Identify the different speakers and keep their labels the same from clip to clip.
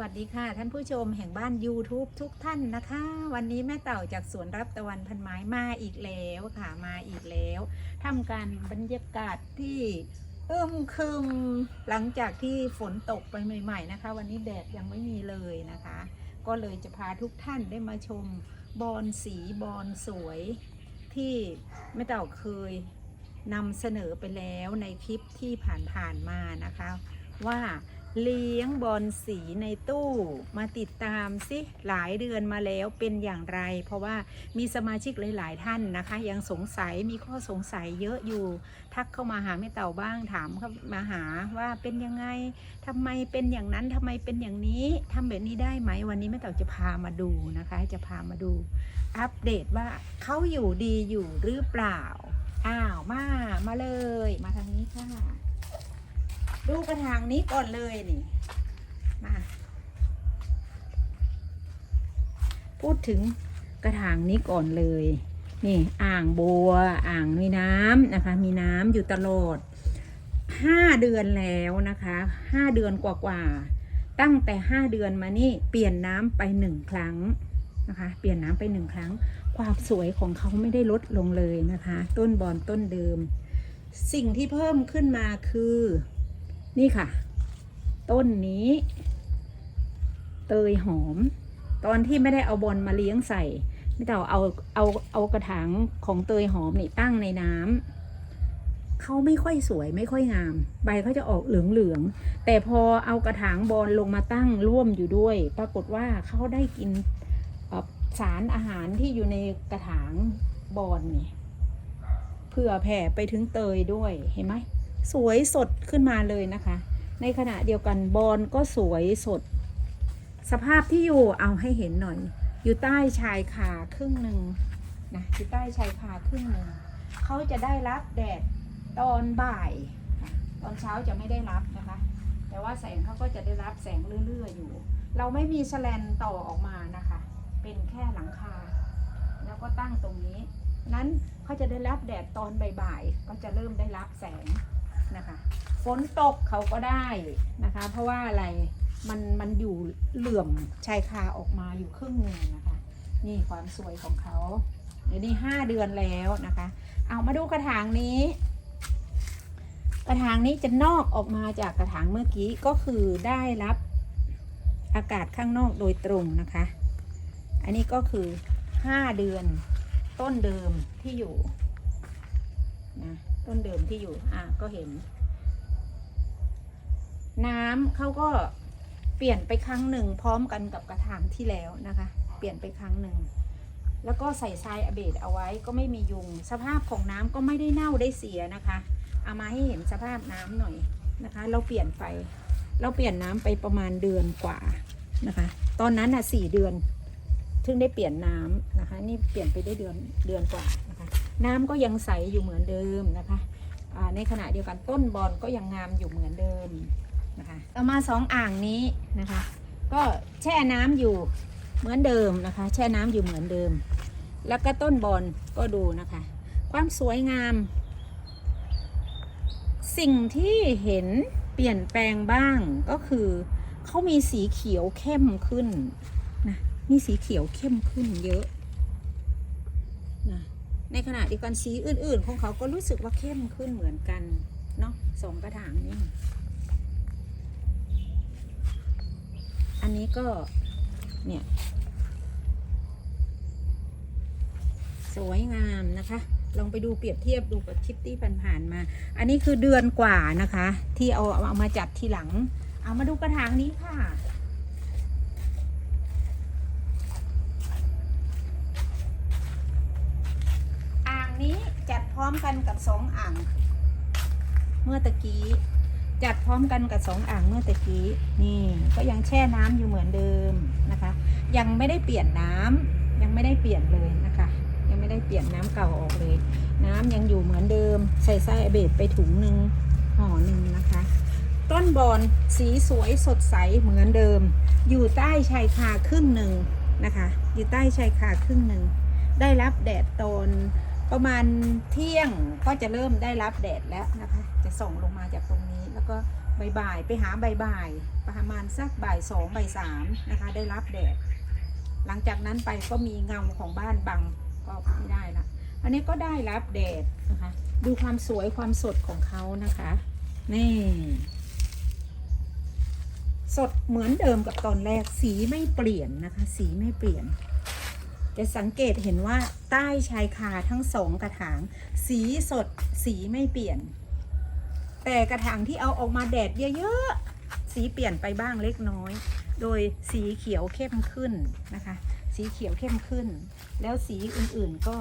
Speaker 1: วัสดีค่ะ ท่านผู้ชมแห่งบ้าน YouTube ทุกท่านนะคะ วันนี้แม่เต่าจากสวนรับตะวันพันไม้มาอีกแล้วค่ะมาอีกแล้วทำการบรรยากาศที่อึมครึมหลังจากที่ฝนตกไปใหม่ ๆนะคะ วันนี้แดดยังไม่มีเลยนะคะ ก็เลยจะพาทุกท่านได้มาชมบอนสีบอนสวย ที่แม่เต่าเคยนำเสนอไปแล้วในคลิปที่ผ่านๆมานะคะ ว่า เลี้ยงบอลสีในตู้มาติดตามสิหลายเดือนมาแล้วเป็นอย่างไร เพราะว่ามีสมาชิกหลาย ๆ ท่านนะคะ ยังสงสัยมีข้อสงสัยเยอะอยู่ ทักเข้ามาหาแม่เต่าบ้างถามเข้ามาหาว่าเป็นยังไงทำไมเป็นอย่างนั้นทำไมเป็นอย่างนี้ทำแบบนี้ได้ไหมวันนี้แม่เต่าจะพามาดูนะคะ จะพามาดู อัปเดตว่าเขาอยู่ดีอยู่หรือเปล่าอ้าวมามาเลย มาทางนี้ค่ะ ดูกระถางนี้ก่อนเลยนี่ มา พูดถึงกระถางนี้ก่อนเลย นี่อ่างบัว อ่างมีน้ำนะคะ มีน้ำอยู่ตลอดห้าเดือนแล้วนะคะห้าเดือนกว่าๆตั้งแต่ห้าเดือนมานี่เปลี่ยนน้ำไปหนึ่งครั้งนะคะ เปลี่ยนน้ำไปหนึ่งครั้ง ความสวยของเขาไม่ได้ลดลงเลยนะคะ ต้นบอนต้นเดิม สิ่งที่เพิ่มขึ้นมาคือ นี่ค่ะ ต้นนี้ เตยหอม ตอนที่ไม่ได้เอาบอลมาเลี้ยงใส่ไม่ต้องเอาเอาเอากระถางของเตยหอมนี่ตั้งในน้ำเขาไม่ค่อยสวยไม่ค่อยงาม ใบเขาจะออกเหลืองๆแต่พอเอากระถางบอลลงมาตั้งร่วมอยู่ด้วย ปรากฏว่าเขาได้กินสารอาหารที่อยู่ในกระถางบอลนี่เผื่อแผ่ไปถึงเตยด้วยเห็นไหม สวยสดขึ้นมาเลยนะคะ ในขณะเดียวกันบอลก็สวยสด สภาพที่อยู่เอาให้เห็นหน่อย อยู่ใต้ชายคาครึ่งหนึ่งนะอยู่ใต้ชายคาครึ่งหนึ่งเขาจะได้รับแดดตอนบ่าย ตอนเช้าจะไม่ได้รับนะคะ แต่ว่าแสงเขาก็จะได้รับแสงเรื่อยๆอยู่ เราไม่มีแสลนต่อออกมานะคะ เป็นแค่หลังคา แล้วก็ตั้งตรงนี้ นั้นเขาจะได้รับแดดตอนบ่ายๆก็จะเริ่มได้รับแสง นะคะฝนตกเขาก็ได้นะคะ เพราะว่าอะไรมันมันอยู่เหลื่อมชายคาออกมาอยู่ครึ่งหนึ่งนะคะ นี่ความสวยของเขาเดี๋ยวนี้ห้าเดือนแล้วนะคะ เอามาดูกระถางนี้ กระถางนี้จะนอกออกมาจากกระถางเมื่อกี้ก็คือได้รับอากาศข้างนอกโดยตรงนะคะ อันนี้ก็คือห้าเดือนต้นเดิมที่อยู่นะ ต้นเดิมที่อยู่ อะก็เห็น น้ำเขาก็เปลี่ยนไปครั้งหนึ่งพร้อมกันกับกระถางที่แล้วนะคะ เปลี่ยนไปครั้งหนึ่งแล้วก็ใส่ทรายอเบดเอาไว้ก็ไม่มียุง สภาพของน้ำก็ไม่ได้เน่าได้เสียนะคะ เอามาให้เห็นสภาพน้ำหน่อยนะคะ เราเปลี่ยนไป เราเปลี่ยนน้ำไปประมาณเดือนกว่านะคะ ตอนนั้นน่ะสี่เดือน ถึงได้เปลี่ยนน้ำนะคะ นี่เปลี่ยนไปได้เดือนเดือนกว่านะคะ น้ำก็ยังใสอยู่เหมือนเดิมนะคะในขณะเดียวกันต้นบอลก็ยังงามอยู่เหมือนเดิมนะคะต่อมาสองอ่างนี้นะคะ ก็แช่น้ำอยู่เหมือนเดิมนะคะ แช่น้ำอยู่เหมือนเดิม แล้วก็ต้นบอลก็ดูนะคะ ความสวยงาม สิ่งที่เห็นเปลี่ยนแปลงบ้างก็คือเขามีสีเขียวเข้มขึ้นนะ มีสีเขียวเข้มขึ้นเยอะนะในขณะเดียวกันสีอื่น ๆ ของเขาก็รู้สึกว่าเข้มขึ้นเหมือนกันเนาะสองกระถางนี้อันนี้ก็เนี่ย สวยงามนะคะ ลองไปดูเปรียบเทียบดูกับคลิปที่ผ่านๆมา อันนี้คือเดือนกว่านะคะ ที่เอาเอามาจัดทีหลัง เอามาดูกระถางนี้ค่ะ อ่างนี้จัด พร้อมกันกับสองอ่าง เมื่อตะกี้ จัดพร้อมกันกับสองอ่างเมื่อตะกี้ นี่ก็ยังแช่น้ำอยู่เหมือนเดิมนะคะ ยังไม่ได้เปลี่ยนน้ำยังไม่ได้เปลี่ยนเลยนะคะ ยังไม่ได้เปลี่ยนน้ำเก่าออกเลย น้ำยังอยู่เหมือนเดิม ใส่ไส้เบดไปถุงหนึ่งห่อหนึ่งนะคะต้นบอนสีสวยสดใสเหมือนเดิม อยู่ใต้ชายคาครึ่งหนึ่งนะคะ อยู่ใต้ชายคาครึ่งหนึ่ง ได้รับแดดตอน ประมาณเที่ยงก็จะเริ่มได้รับแดดแล้วนะคะ จะส่องลงมาจากตรงนี้ แล้วก็บ่ายๆไปหาบ่ายๆประมาณสักบ่ายสองบ่ายสามนะคะ ได้รับแดด หลังจากนั้นไปก็มีเงาของบ้านบังก็ไม่ได้ละอันนี้ก็ได้รับแดดนะคะ ดูความสวยความสดของเขานะคะ นี่ สดเหมือนเดิมกับตอนแรกสีไม่เปลี่ยนนะคะ สีไม่เปลี่ยน จะสังเกตเห็นว่าใต้ชายคาทั้งสองกระถาง สีสดสีไม่เปลี่ยน แต่กระถางที่เอาออกมาแดดเยอะๆ สีเปลี่ยนไปบ้างเล็กน้อย โดยสีเขียวเข้มขึ้นนะคะ สีเขียวเข้มขึ้น แล้วสีอื่นๆก็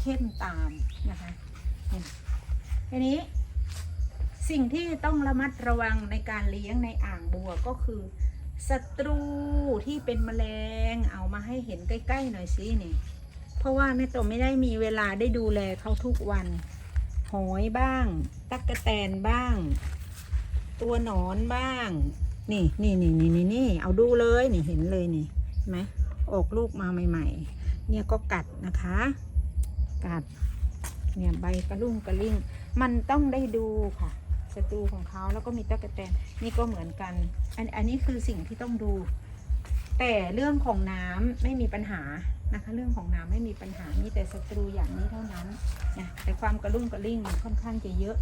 Speaker 1: เข้มตามนะคะนี่ทีนี้สิ่งที่ต้องระมัดระวังในการเลี้ยงในอ่างบัวก็คือ ศัตรูที่เป็นแมลงเอามาให้เห็นใกล้ๆหน่อยสิเนี่ยเพราะว่าแม่โตไม่ได้มีเวลาได้ดูแลเขาทุกวัน หอยบ้าง ตักกะแตนบ้าง ตัวหนอนบ้าง นี่นี่นี่นี่นี่นี่เอาดูเลยนี่เห็นเลยนี่ไหมออกลูกมาใหม่ ๆ เนี่ยก็กัดนะคะ กัด เนี่ยใบกระลุ่งกระลิ่ง มันต้องได้ดูค่ะ ศัตรูของเขาแล้วก็มีตั๊กแตนนี่ก็เหมือนกัน อันอันนี้คือสิ่งที่ต้องดู แต่เรื่องของน้ำไม่มีปัญหานะคะ เรื่องของน้ำไม่มีปัญหามีแต่ศัตรูอย่างนี้เท่านั้นนะแต่ความกระลุ่งกระลิ่งมันค่อนข้างจะเยอะ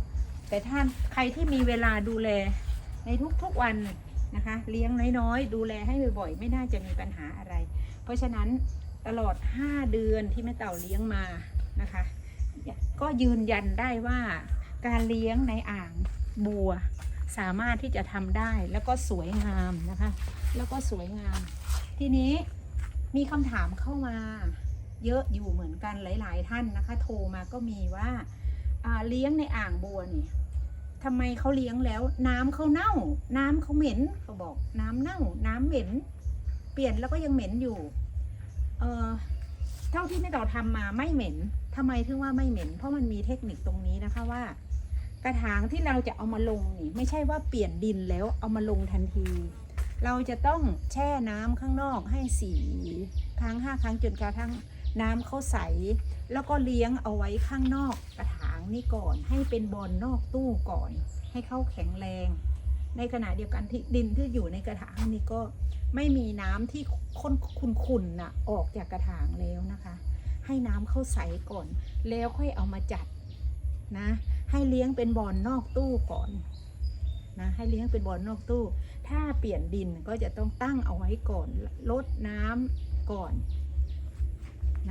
Speaker 1: แต่ท่านใครที่มีเวลาดูแลในทุกๆวันนะคะ เลี้ยงน้อยๆ ดูแลให้บ่อยๆ ไม่น่าจะมีปัญหาอะไร เพราะฉะนั้นตลอด 5 เดือนที่แม่เต่าเลี้ยงมานะคะ ก็ยืนยันได้ว่าการเลี้ยงในอ่าง บัวสามารถที่จะทำได้แล้วก็สวยงามนะคะ แล้วก็สวยงาม ทีนี้มีคำถามเข้ามา เยอะอยู่เหมือนกันหลาย ๆ ท่านนะคะ โทรมาก็มีว่าเลี้ยงในอ่างบัวนี่ทำไมเขาเลี้ยงแล้ว น้ำเขาเน่า น้ำเขาเหม็นเขาบอกน้ำเน่า น้ำเหม็น เปลี่ยนแล้วก็ยังเหม็นอยู่ เออเท่าที่แม่ต่อทำมาไม่เหม็นทำไมถึงว่าไม่เหม็น เพราะมันมีเทคนิคตรงนี้นะคะว่า กระถางที่เราจะเอามาลงนี่ไม่ใช่ว่าเปลี่ยนดินแล้วเอามาลงทันที เราจะต้องแช่น้ำข้างนอกให้สี่ครั้งห้าครั้งจนกระทั่งน้ำเขาใส แล้วก็เลี้ยงเอาไว้ข้างนอกกระถางนี่ก่อน ให้เป็นบอลนอกตู้ก่อน ให้เขาแข็งแรง ในขณะเดียวกันที่ดินที่อยู่ในกระถางนี่ก็ไม่มีน้ำที่ข้นขุ่นๆน่ะออกจากกระถางแล้วนะคะ ให้น้ำเข้าใสก่อน แล้วค่อยเอามาจัด นะ ให้เลี้ยงเป็นบอลนอกตู้ก่อนนะให้เลี้ยงเป็นบอลนอกตู้ ถ้าเปลี่ยนดินก็จะต้องตั้งเอาไว้ก่อนลดน้ำก่อน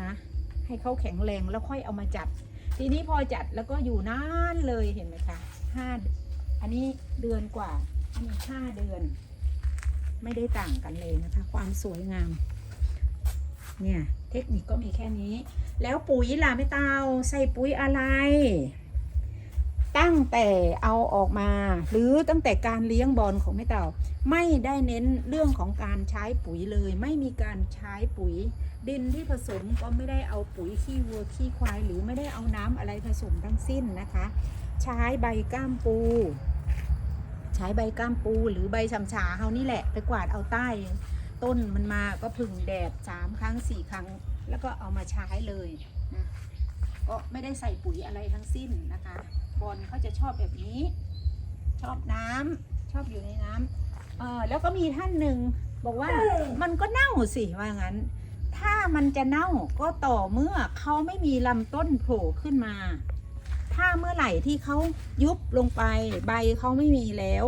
Speaker 1: นะให้เขาแข็งแรงแล้วค่อยเอามาจัด ทีนี้พอจัดแล้วก็อยู่นานเลยเห็นไหมคะห้าอันนี้เดือนกว่า อันนี้ห้าเดือน ไม่ได้ต่างกันเลยนะคะ ความสวยงาม เนี่ย เทคนิคก็มีแค่นี้ แล้วปุ๋ยล่ะไม่เตาใส่ปุ๋ยอะไร ตั้งแต่เอาออกมา หรือตั้งแต่การเลี้ยงบอลของแม่เต่า ไม่ได้เน้นเรื่องของการใช้ปุ๋ยเลย ไม่มีการใช้ปุ๋ย ดินที่ผสมก็ไม่ได้เอาปุ๋ยขี้วัวขี้ควาย หรือไม่ได้เอาน้ำอะไรผสมทั้งสิ้นนะคะ ใช้ใบก้ามปู ใช้ใบก้ามปูหรือใบชำชาเฮานี่แหละไปกวาดเอาใต้ ต้นมันมาก็พึ่งแดดสามครั้งสี่ครั้ง แล้วก็เอามาใช้เลยนะก็ไม่ได้ใส่ปุ๋ยอะไรทั้งสิ้นนะคะ บอลเขาจะชอบแบบนี้ ชอบน้ำชอบอยู่ในน้ำเออแล้วก็มีท่านหนึ่งบอกว่ามันก็เน่าสิว่างั้น ถ้ามันจะเน่าก็ต่อเมื่อเขาไม่มีลำต้นโผล่ขึ้นมา ถ้าเมื่อไหร่ที่เขายุบลงไปใบเขาไม่มีแล้ว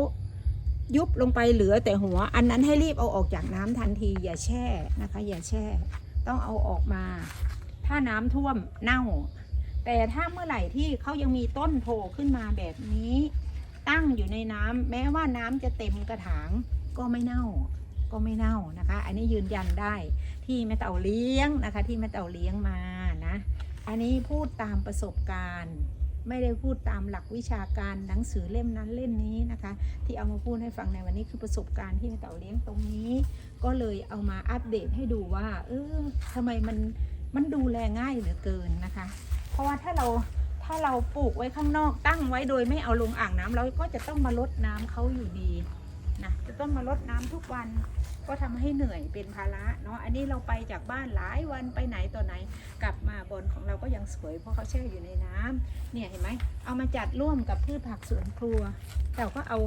Speaker 1: ยุบลงไปเหลือแต่หัว อันนั้นให้รีบเอาออกจากน้ำทันที อย่าแช่นะคะ อย่าแช่ ต้องเอาออกมา ถ้าน้ำท่วมเน่า แต่ถ้าเมื่อไหร่ที่เขายังมีต้นโผล่ขึ้นมาแบบนี้ ตั้งอยู่ในน้ำแม้ว่าน้ำจะเต็มกระถางก็ไม่เน่า ก็ไม่เน่านะคะ อันนี้ยืนยันได้ที่แม่เต่าเลี้ยงนะคะ ที่แม่เต่าเลี้ยงมานะ อันนี้พูดตามประสบการณ์ ไม่ได้พูดตามหลักวิชาการหนังสือเล่มนั้นเล่มนี้นะคะ ที่เอามาพูดให้ฟังในวันนี้คือประสบการณ์ที่แม่เต่าเลี้ยงตรงนี้ ก็เลยเอามาอัปเดตให้ดูว่า เออทำไมมันมันดูแลง่ายเหลือเกินนะคะ เพราะว่าถ้าเราถ้าเราปลูกไว้ข้างนอกตั้งไว้โดยไม่เอาลงอ่างน้ำเราก็จะต้องมาลดน้ำเขาอยู่ดีนะจะต้องมาลดน้ำทุกวันก็ทำให้เหนื่อยเป็นภาระเนาะอันนี้เราไปจากบ้านหลายวันไปไหนต่อไหน กลับมาบนของเราก็ยังสวยเพราะเขาแช่อยู่ในน้ำเนี่ยเห็นไหมเอามาจัดร่วมกับพืชผักสวนครัว แต่ก็เอา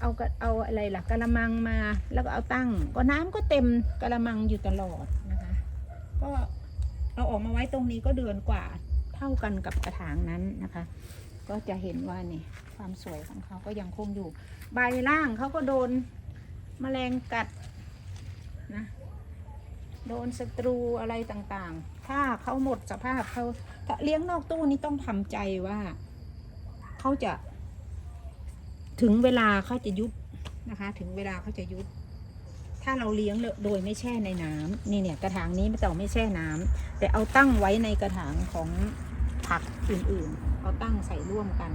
Speaker 1: เอากเอาอะไรล่ะกระมังมาแล้วก็เอาตั้ง ก็น้ำก็เต็มกระมังอยู่ตลอดนะคะ ก็เอาออกมาไว้ตรงนี้ก็เดือนกว่า ท่ากันกับกระถางนั้นนะคะ ก็จะเห็นว่านี่ความสวยของเขาก็ยังคงอยู่ ใบล่างเขาก็โดนแมลงกัดนะโดนศัตรูอะไรต่างๆ ถ้าเขาหมดสภาพเขาาเลี้ยงนอกตู้นี้ต้องทำใจว่าเขาจะ ถึงเวลาเขาจะยุบนะคะ ถึงเวลาเขาจะยุบถ้าเราเลี้ยงโดยไม่แช่ในน้ำนี่เนี่ยกระถางนี้ไม่ต้องไม่แช่น้ำแต่เอาตั้งไว้ในกระถางของ ผักอื่นๆเอาตั้งใส่ร่วมกัน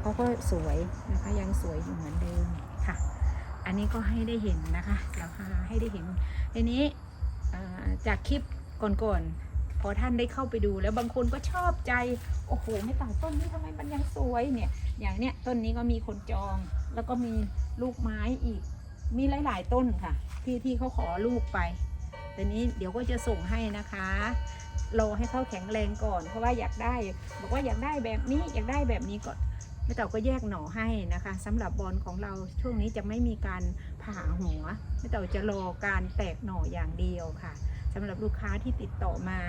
Speaker 1: เขาก็สวยนะคะยังสวยอยู่เหมือนเดิมค่ะ อันนี้ก็ให้ได้เห็นนะคะเราหาให้ได้เห็นทีนี้จากคลิปก่อนๆพอท่านได้เข้าไปดูแล้วบางคนก็ชอบใจ โอ้โห ไม่ต่างต้นนี้ทำไมมันยังสวยเนี่ย อย่างเนี้ยต้นนี้ก็มีคนจอง แล้วก็มีลูกไม้อีก มีหลาย ๆ ต้นค่ะ ที่ที่เขาขอลูกไป แต่นี้เดี๋ยวก็จะส่งให้นะคะรอให้เขาแข็งแรงก่อน เพราะว่าอยากได้ บอกว่าอยากได้แบบนี้อยากได้แบบนี้ก็แม่เต่าก็แยกหน่อให้นะคะสำหรับบอลของเราช่วงนี้จะไม่มีการผ่าหัวแม่เต่าจะรอการแตกหน่ออย่างเดียวค่ะสำหรับลูกค้าที่ติดต่อมา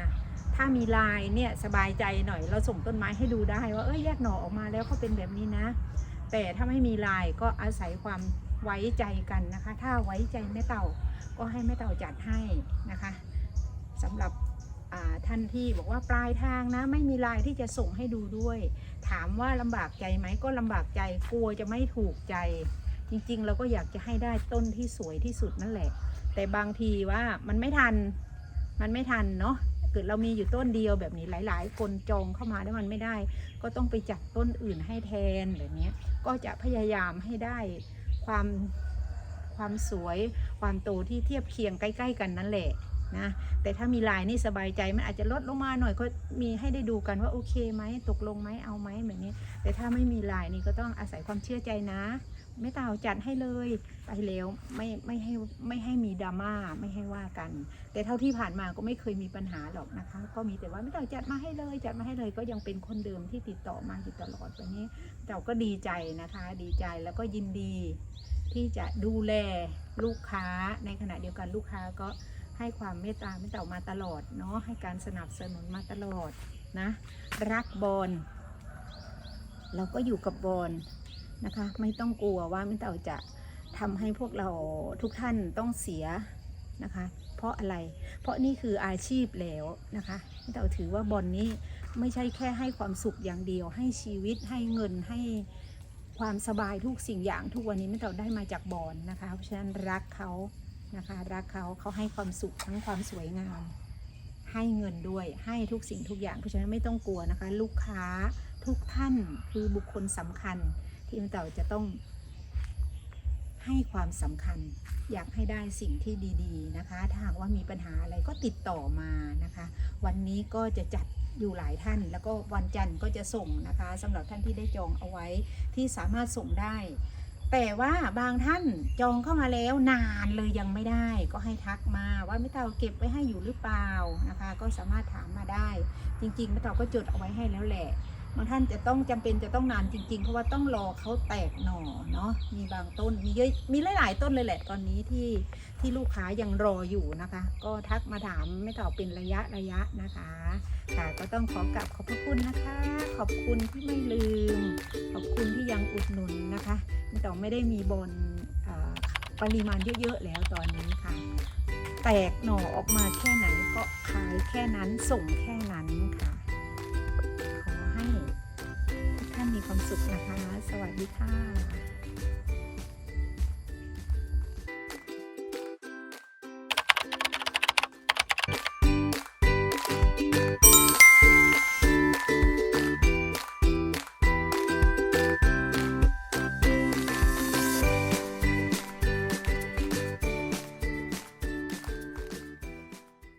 Speaker 1: ถ้ามีลายเนี่ยสบายใจหน่อยเราส่งต้นไม้ให้ดูได้ว่าเอ้ยแยกหน่อออกมาแล้วเขาเป็นแบบนี้นะ แต่ถ้าไม่มีลายก็อาศัยความไว้ใจกันนะคะ ถ้าไว้ใจแม่เต่า ก็ให้แม่เต่าจัดให้นะคะสำหรับท่านที่บอกว่าปลายทางนะไม่มีลายที่จะส่งให้ดูด้วย ถามว่าลำบากใจไหมก็ลำบากใจกลัวจะไม่ถูกใจ จริงๆ เราก็อยากจะให้ได้ต้นที่สวยที่สุดนั่นแหละ แต่บางทีว่ามันไม่ทันมันไม่ทันเนาะเกิดเรามีอยู่ต้นเดียวแบบนี้หลาย ๆ คนจองเข้ามาแล้วมันไม่ได้ ก็ต้องไปจัดต้นอื่นให้แทนแบบนี้ก็จะพยายามให้ได้ความ ความสวย ความโตที่เทียบเคียงใกล้ ๆ กันนั่นแหละนะแต่ถ้ามีลายนี่สบายใจมันอาจจะลดลงมาหน่อยก็มีให้ได้ดูกันว่าโอเคไหมตกลงไหมเอาไหมแบบนี้ แต่ถ้าไม่มีลายนี่ก็ต้องอาศัยความเชื่อใจนะ ไม่เต่าจัดให้เลยไปแล้วไม่ไม่ให้ไม่ให้มีดราม่าไม่ให้ว่ากัน แต่เท่าที่ผ่านมาก็ไม่เคยมีปัญหาหรอกนะคะ ก็มีแต่ว่าไม่เต่าจัดมาให้เลยจัดมาให้เลยก็ยังเป็นคนเดิมที่ติดต่อมาอยู่ตลอดแบบนี้เราก็ดีใจนะคะ ดีใจแล้วก็ยินดี ที่จะดูแลลูกค้าในขณะเดียวกันลูกค้าก็ให้ความเมตตาไม่ต่ามาตลอดเนาะให้การสนับสนุนมาตลอดนะ รักบอลเราก็อยู่กับบอลนะคะ ไม่ต้องกลัวว่าไม่ต่าจะทำให้พวกเราทุกท่านต้องเสียนะคะ เพราะอะไร เพราะนี่คืออาชีพแล้วนะคะไม่เต่าถือว่าบอลนี้ไม่ใช่แค่ให้ความสุขอย่างเดียว ให้ชีวิตให้เงินให้ ความสบายทุกสิ่งอย่างทุกวันนี้ไม่เต่าได้มาจากบอลนะคะ เพราะฉะนั้นรักเขานะคะ รักเขาเขาให้ความสุขทั้งความสวยงาม ให้เงินด้วยให้ทุกสิ่งทุกอย่าง เพราะฉะนั้นไม่ต้องกลัวนะคะ ลูกค้าทุกท่านคือบุคคลสำคัญ ที่มันเต่าจะต้อง ให้ความสำคัญ อยากให้ได้สิ่งที่ดี ๆ นะคะ ถ้าหากว่ามีปัญหาอะไรก็ติดต่อมานะคะ วันนี้ก็จะจัด อยู่หลายท่าน แล้วก็วันจันทร์ก็จะส่งนะคะสำหรับท่านที่ได้จองเอาไว้ที่สามารถส่งได้ แต่ว่าบางท่านจองเข้ามาแล้วนานเลยยังไม่ได้ ก็ให้ทักมาว่าไม่เต่าเก็บไว้ให้อยู่หรือเปล่านะคะ ก็สามารถถามมาได้ จริงๆไม่เต่าก็จดเอาไว้ให้แล้วแหละ บางท่านจะต้องจำเป็นจะต้องนานจริง ๆ เพราะว่าต้องรอเขาแตกหน่อเนาะมีบางต้นมีเยอะมีหลายๆต้นเลยแหละตอนนี้ที่ที่ลูกค้ายังรออยู่นะคะ ก็ทักมาถามไม่ต่อเป็นระยะระยะนะคะค่ะก็ต้องขอกลับขอบพระคุณนะคะ ขอบคุณที่ไม่ลืม ขอบคุณที่ยังอุดหนุนนะคะไม่ต่อไม่ได้มีบนอ่าปริมาณเยอะๆแล้วตอนนี้ค่ะ แตกหน่อออกมาแค่ไหนก็ขายแค่นั้นส่งแค่นั้น ความสุขนะคะ สวัสดีค่ะ